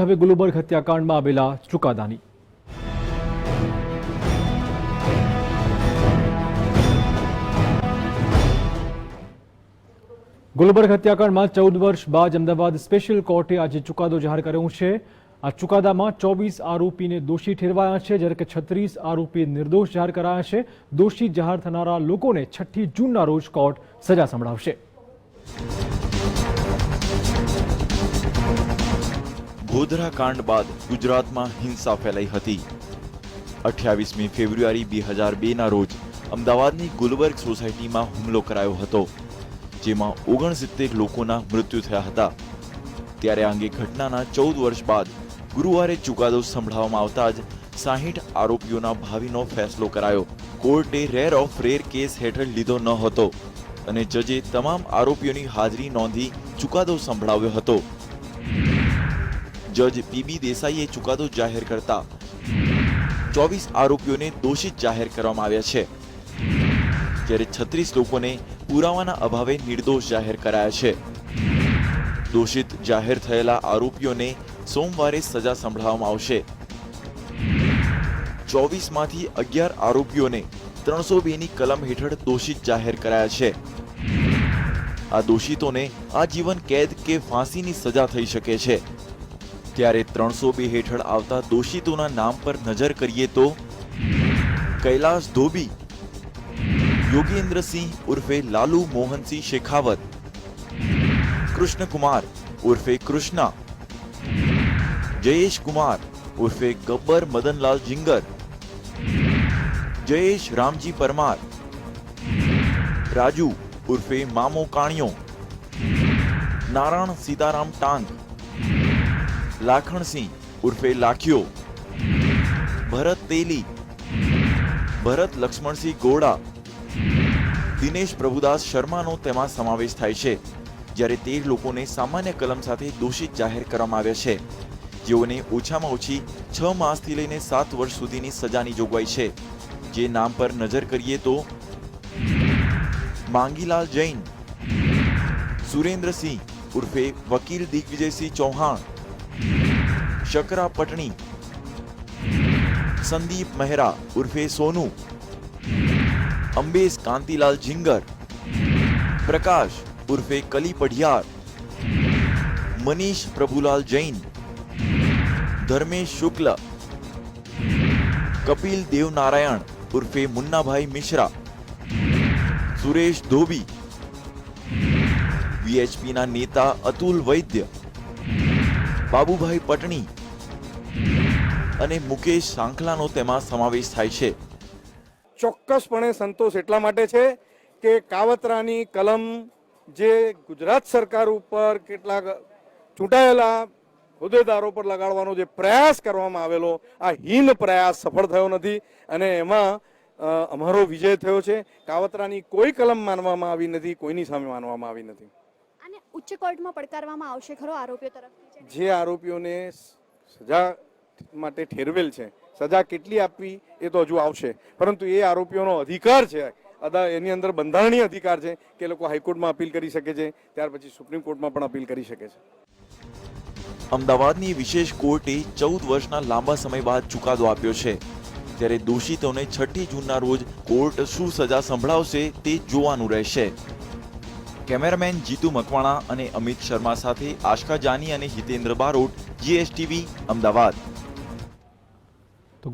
હવે ગુલબર્ગ હત્યાકાંડમાં આવેલા ચુકાદાની. ગુલબર્ગ હત્યાકાંડમાં ચૌદ વર્ષ બાદ અમદાવાદ સ્પેશિયલ કોર્ટે આજે ચુકાદો જાહેર કર્યો છે. આ ચુકાદામાં ચોવીસ આરોપીને દોષી ઠેરવાયા છે, જ્યારે કે છત્રીસ આરોપી નિર્દોષ જાહેર કરાયા છે. દોષી જાહેર થનારા લોકોને છઠ્ઠી જૂનના રોજ કોર્ટ સજા સંભળાવશે. ગોધરા કાંડ બાદ ગુજરાતમાં હિંસા ફેલાઈ હતી. અઠ્યાવીસમી ફેબ્રુઆરી બે હજાર બેના રોજ અમદાવાદની ગુલબર્ગ સોસાયટીમાં હુમલો કરાયો હતો, જેમાં ઓગણસિત્તેર લોકોના મૃત્યુ થયા હતા. ત્યારે અંગે ઘટનાના ચૌદ વર્ષ બાદ ગુરુવારે ચુકાદો સંભળાવવામાં આવતા જ સાહીઠ આરોપીઓના ભાવિનો ફેસલો કરાયો. કોર્ટે રેર ઓફ રેર કેસ હેઠળ લીધો ન હતો અને જજે તમામ આરોપીઓની હાજરી નોંધી ચુકાદો સંભળાવ્યો હતો. જજ પીબી દેસાઈએ ચુકાદો જાહેર કરતા. ચોવીસ આરોપીઓને દોષિત જાહેર કરવામાં આવ્યા છે. જ્યારે છત્રીસ લોકોને પુરાવાના અભાવે નિર્દોષ જાહેર કરાયા છે. દોષિત જાહેર થયેલા આરોપીઓને સોમવારે સજા સંભળાવવામાં આવશે. ચોવીસમાંથી અગિયાર આરોપીઓને ત્રણસો બેની કલમ હેઠળ દોષિત જાહેર કરાયા છે. આ દોષિતોને આજીવન કેદ કે ફાંસીની સજા થઈ શકે છે. ત્યારે ત્રણસો બે હેઠળ આવતા દોષિતોના નામ પર નજર કરીએ તો કૈલાશ ધોબી, યોગેન્દ્રસિંહ ઉર્ફે લાલુ મોહનસિંહ શેખાવત, કૃષ્ણકુમાર ઉર્ફે કૃષ્ણા, જયેશ કુમાર ઉર્ફે ગબ્બર મદનલાલ જિંગર, જયેશ રામજી પરમાર, રાજુ ઉર્ફે મામો કાણિયો, નારાયણ સીતારામ ટાંગ લાખણસિંહ ઉર્ફે લાખિયો, ભરત તેલી, ભરત લક્ષ્મણસિંહ ગોડા, દિનેશ પ્રભુદાસ શર્માનો તેમાં સમાવેશ થાય છે, જ્યારે તેર લોકોને સામાન્ય કલમ સાથે દોષિત જાહેર કરવામાં આવ્યા છે. જેઓને ઓછામાં ઓછી છ માસથી લઈને સાત વર્ષ સુધીની સજાની જોગવાઈ છે. જે નામ પર નજર કરીએ તો માંગીલાલ જૈન, સુરેન્દ્રસિંહ ઉર્ફે વકીલ દિગ્વિજયસિંહ ચૌહાણ શકરા પટણી સંદીપ મહેરા ઉર્ફે સોનુ અંબેશ કાંતિલાલ જિંગર પ્રકાશ ઉર્ફે કલી પઢિયાર મનીષ પ્રભુલાલ જૈન ધર્મેશ શુક્લ કપિલ દેવનારાયણ ઉર્ફે મુન્નાભાઈ મિશ્રા સુરેશ ધોબી વીએચપીના નેતા અતુલ વૈદ્ય બાબુભાઈ પટણી અને મુકેશ સાંખલાનો તેમાં સમાવેશ થાય છે. ચોક્કસપણે સંતોષ એટલા માટે છે કે કાવતરાની કલમ જે ગુજરાત સરકાર ઉપર કેટલાક ચૂંટાયેલા હોદ્દેદારો પર લગાડવાનો જે પ્રયાસ કરવામાં આવેલો, આ હીન પ્રયાસ સફળ થયો નથી અને એમાં અમારો વિજય થયો છે. કાવતરાની કોઈ કલમ માનવામાં આવી નથી, કોઈની સામે માનવામાં આવી નથી. અને ઉચ્ચ કોર્ટમાં પડકારવામાં આવશે ખરો આરોપીઓ તરફથી જે આરોપીઓને સજા માટે ઠેરવેલ છે સજા કેટલી આપવી એ તો હજુ આવશે. પરંતુ એ આરોપીઓનો અધિકાર છે અદા એની અંદર બંધારણીય અધિકાર છે કે એ લોકો હાઈકોર્ટમાં અપીલ કરી શકે છે ત્યાર પછી સુપ્રીમ કોર્ટમાં પણ અપીલ કરી શકે છે. અમદાવાદની વિશેષ કોર્ટે ચૌદ વર્ષના લાંબા સમય બાદ ચુકાદો આપ્યો છે. ત્યારે દોષિતોને છઠ્ઠી જૂનના રોજ કોર્ટ શું સજા સંભળાવશે તે જોવાનું રહેશે. કેમેરામેન જીતુ મકવાણા અને અમિત શર્મા સાથે આશકા જાની અને હિતેન્દ્ર બારોટ જીએસટીવી અમદાવાદ.